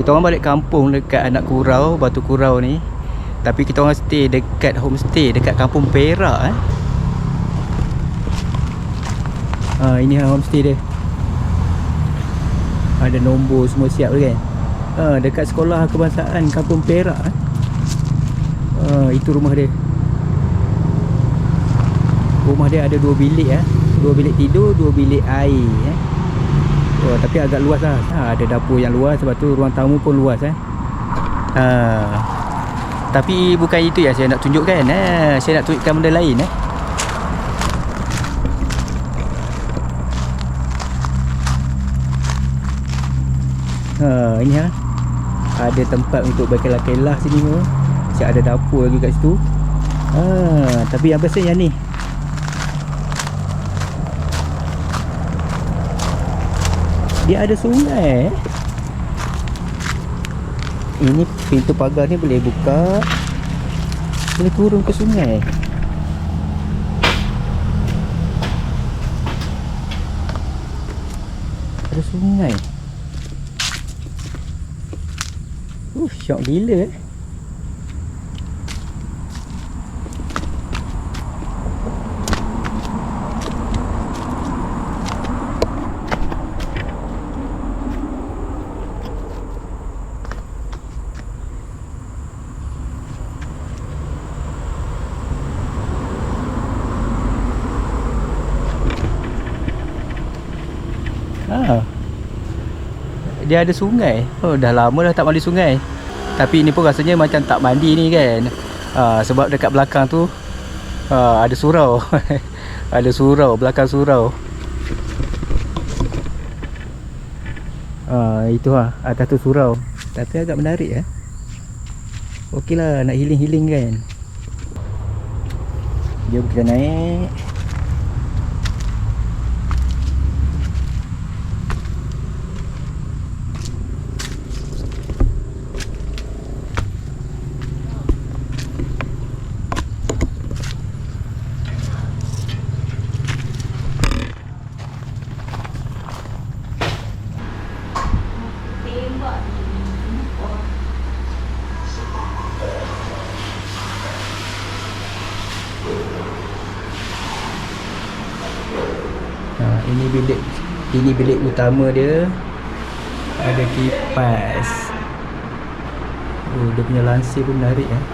Kita orang balik kampung dekat anak kurau, Batu Kurau ni. Tapi kita orang stay dekat homestay dekat kampung Perak eh. Ha, ini homestay dia. Ada nombor semua siap kan. Ha, dekat sekolah kebangsaan kampung Perak eh. Ha, itu rumah dia. Rumah dia ada dua bilik eh. Dua bilik tidur, dua bilik air eh. Oh, tapi agak luas lah. Ha, ada dapur yang luas sebab tu ruang tamu pun luas eh. Ha. Tapi bukan itu yang saya nak tunjukkan eh. Saya nak tunjukkan benda lain eh. Ha, ini ha. Ada tempat untuk berkelah-kelah sini semua. Siap ada dapur lagi kat situ. Ha, tapi yang bestnya yang ni. Dia ada sungai. Ini pintu pagar ni boleh buka. Boleh turun ke sungai. Ada sungai. Uh, syok gila eh Ha. Dia ada sungai. Oh, dah lama dah tak mandi sungai. Tapi ini pun rasanya macam tak mandi ni kan. Ha, sebab dekat belakang tu ha, ada surau. ada surau, belakang surau. Ha, itu ha, atas tu surau. Tapi agak menarik eh. Okeylah nak healing-healing kan. Jom kita naik. Ha, ini bilik ini bilik utama dia. Ada kipas. Oh, dia punya lansir pun menarik eh.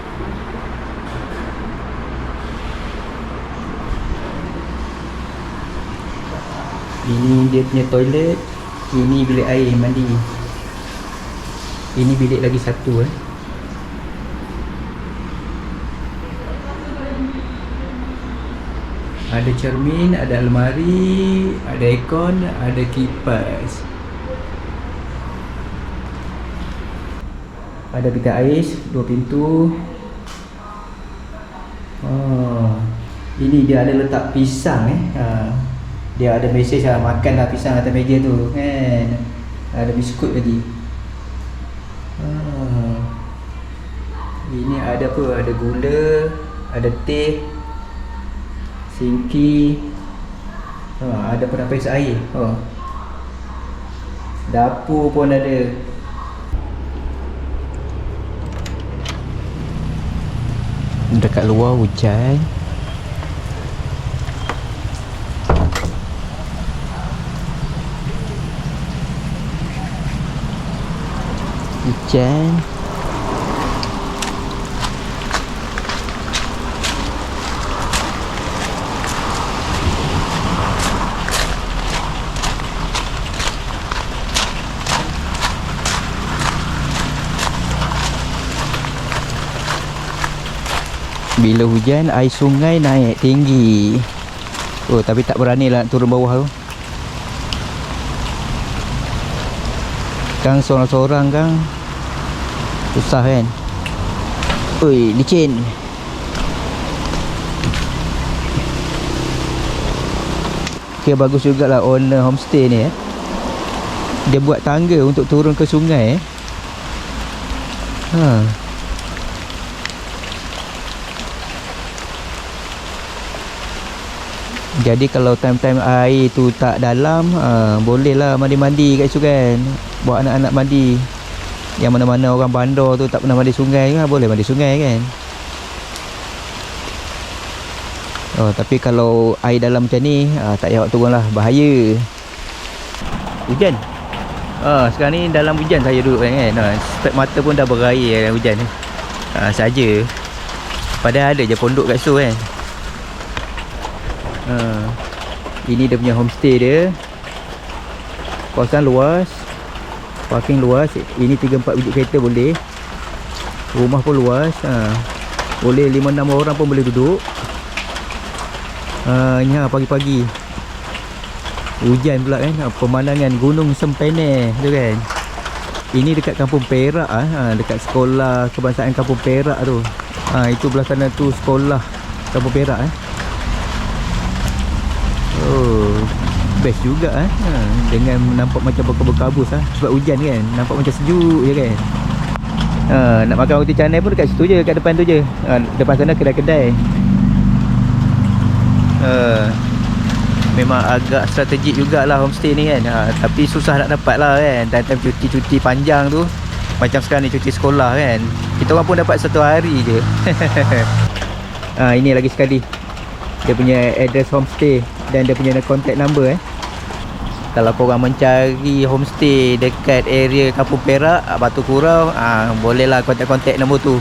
Ini dia punya toilet. Ini bilik air mandi. Ini bilik lagi satu eh. Ada cermin, ada almari, ada aircon, ada kipas. Ada bilik ais, dua pintu. Oh. Ini dia ada letak pisang eh. Ha. Dia ada mesej lah makanlah pisang atas meja tu kan. Ada biskut lagi. Ah. Ini ada apa? Ada gula, ada teh, Singki ha, Ada penapis air? Oh. Dapur pun ada. Dekat luar hujan. Hujan Bila hujan air sungai naik tinggi. Oh tapi tak berani lah nak turun bawah tu. Kang seorang-seorang kang. Susah kan? Ui licin. Okay bagus jugalah owner homestay ni eh. Dia buat tangga untuk turun ke sungai eh. Ha. Jadi kalau time-time air tu tak dalam uh, Boleh lah mandi-mandi kat situ kan Bawa anak-anak mandi Yang mana-mana orang bandar tu tak pernah mandi sungai kan boleh mandi sungai kan. Oh, tapi kalau air dalam macam ni ah, tak payah turun lah bahaya. Hujan. Ah, sekarang ni dalam hujan saya duduk kan. Ah, spek mata pun dah berair dalam hujan ni. Ah, saja. Padahal ada je pondok kat situ kan. Ah, ini dia punya homestay dia. Kawasan luas. Parking luas. Ini 3 4 biji kereta boleh. Rumah pun luas. Ha. Boleh 5 6 orang pun boleh duduk. Ha, ni ha, pagi-pagi. Hujan pula kan. Ha, Pemandangan Gunung Sempene tu kan. Ini dekat Kampung Perak ah, ha, dekat sekolah kebangsaan Kampung Perak tu. Ha, itu belah sana tu sekolah Kampung Perak eh. Oh, best juga eh. Ha, dengan nampak macam berkabus-kabus ah sebab hujan kan. Nampak macam sejuk je kan. Ha, nak makan roti canai pun dekat situ je, dekat depan tu je. Ha, depan sana kedai-kedai. Ha, memang agak strategik jugalah homestay ni kan. Ha, tapi susah nak dapat lah kan. Time-time cuti-cuti panjang tu. Macam sekarang ni cuti sekolah kan. Kita orang pun dapat satu hari je. ha, ini lagi sekali. Dia punya address homestay dan dia punya contact number eh. Kalau korang mencari homestay dekat area Kampung Perak, Batu Kurau, ah bolehlah kontak-kontak nombor tu.